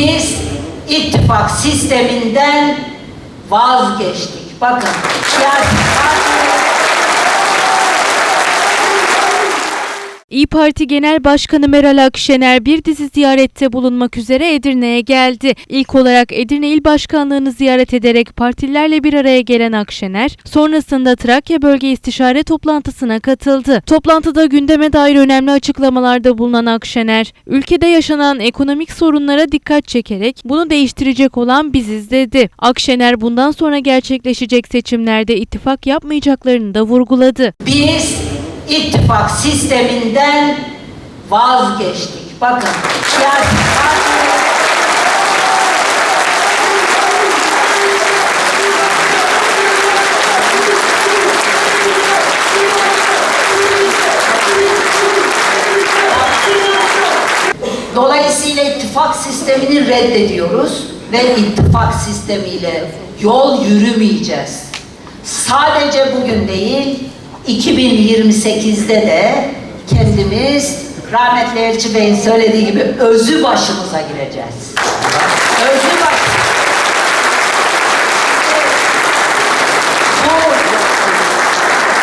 Biz ittifak sisteminden vazgeçtik. Bakın siyasi İyi Parti Genel Başkanı Meral Akşener bir dizi ziyarette bulunmak üzere Edirne'ye geldi. İlk olarak Edirne İl Başkanlığı'nı ziyaret ederek partilerle bir araya gelen Akşener, sonrasında Trakya Bölge İstişare Toplantısına katıldı. Toplantıda gündeme dair önemli açıklamalarda bulunan Akşener, ülkede yaşanan ekonomik sorunlara dikkat çekerek bunu değiştirecek olan biziz dedi. Akşener bundan sonra gerçekleşecek seçimlerde ittifak yapmayacaklarını da vurguladı. biz ittifak sisteminden vazgeçtik. Bakın partiler Dolayısıyla ittifak sistemini reddediyoruz ve ittifak sistemiyle yol yürümeyeceğiz. Sadece bugün değil, 2028'de de kendimiz rahmetli Elçi Bey'in söylediği gibi özü başımıza gireceğiz. Özü baş...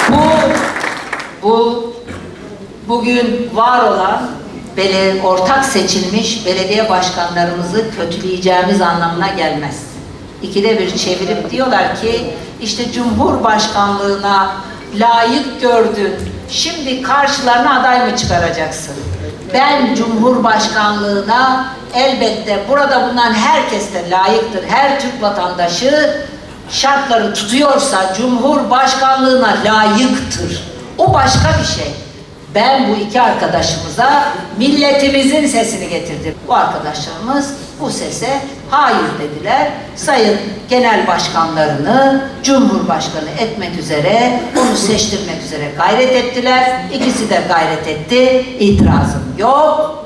Bu, bu, bu bugün var olan bele, ortak seçilmiş belediye başkanlarımızı kötüleyeceğimiz anlamına gelmez. İkide bir çevirip diyorlar ki işte Cumhurbaşkanlığına layık gördün. Şimdi karşılarına aday mı çıkaracaksın? Ben Cumhurbaşkanlığına elbette burada bulunan herkes de layıktır. Her Türk vatandaşı şartları tutuyorsa Cumhurbaşkanlığına layıktır. O başka bir şey. Ben bu iki arkadaşımıza milletimizin sesini getirdim. Bu arkadaşlarımız bu sese hayır dediler. Sayın genel başkanlarını Cumhurbaşkanı etmek üzere, onu seçtirmek üzere gayret ettiler. İkisi de gayret etti. İtirazım yok.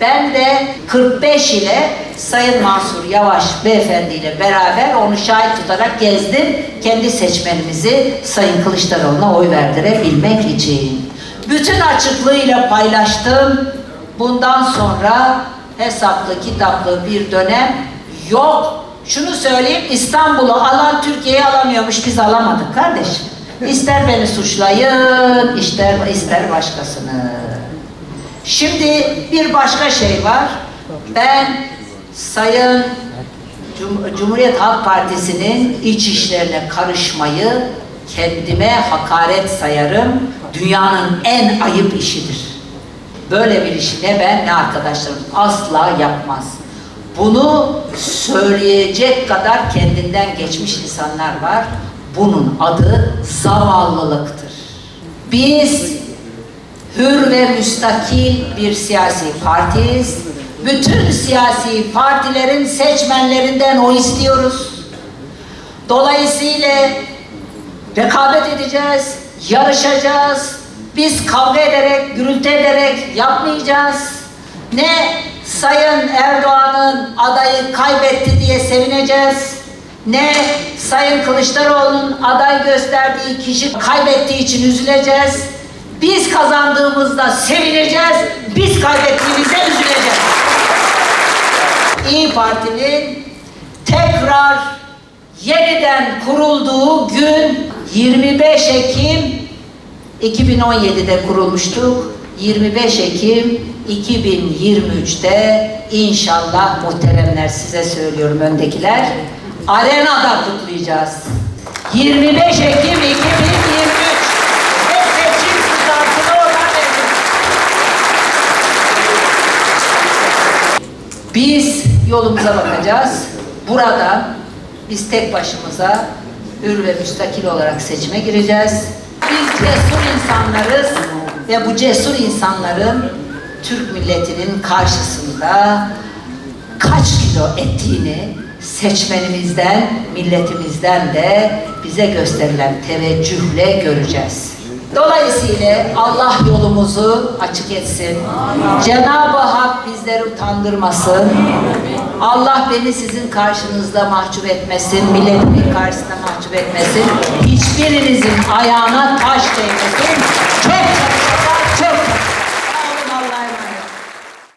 Ben de 45 ile Sayın Mansur Yavaş beyefendi ile beraber onu şahit tutarak gezdim. Kendi seçmenimizi Sayın Kılıçdaroğlu'na oy verdirebilmek için. Bütün açıklığıyla paylaştım. Bundan sonra hesaplı kitaplı bir dönem yok. Şunu söyleyeyim İstanbul'u alan Türkiye'yi alamıyormuş biz alamadık kardeşim. İster beni suçlayın, ister ister başkasını. Şimdi bir başka şey var. Ben Sayın Cum- Cumhuriyet Halk Partisi'nin iç işlerine karışmayı kendime hakaret sayarım. Dünyanın en ayıp işidir. Böyle bir işi ne ben ne arkadaşlarım asla yapmaz. Bunu söyleyecek kadar kendinden geçmiş insanlar var. Bunun adı zavallılıktır. Biz hür ve müstakil bir siyasi partiyiz. Bütün siyasi partilerin seçmenlerinden o istiyoruz. Dolayısıyla rekabet edeceğiz, yarışacağız. Biz kavga ederek, gürültü ederek yapmayacağız. Ne Sayın Erdoğan'ın adayı kaybetti diye sevineceğiz. Ne Sayın Kılıçdaroğlu'nun aday gösterdiği kişi kaybettiği için üzüleceğiz. Biz kazandığımızda sevineceğiz. Biz kaybettiğimizde üzüleceğiz. İyi Parti'nin tekrar yeniden kurulduğu gün 25 Ekim 2017'de kurulmuştuk. 25 Ekim 2023'te inşallah muhteremler size söylüyorum öndekiler arenada kutlayacağız. 25 Ekim 2023 ve seçim startını oradan vereceğiz. Biz yolumuza bakacağız. Burada biz tek başımıza hür ve müstakil olarak seçime gireceğiz. Biz cesur insanlarız ve bu cesur insanların Türk milletinin karşısında kaç kilo ettiğini seçmenimizden, milletimizden de bize gösterilen teveccühle göreceğiz. Dolayısıyla Allah yolumuzu açık etsin. Cenab-ı Hak bizleri utandırmasın. Allah beni sizin karşınızda mahcup etmesin, milletimin karşısında mahcup etmesin. Hiçbirinizin ayağına taş değmesin. Çok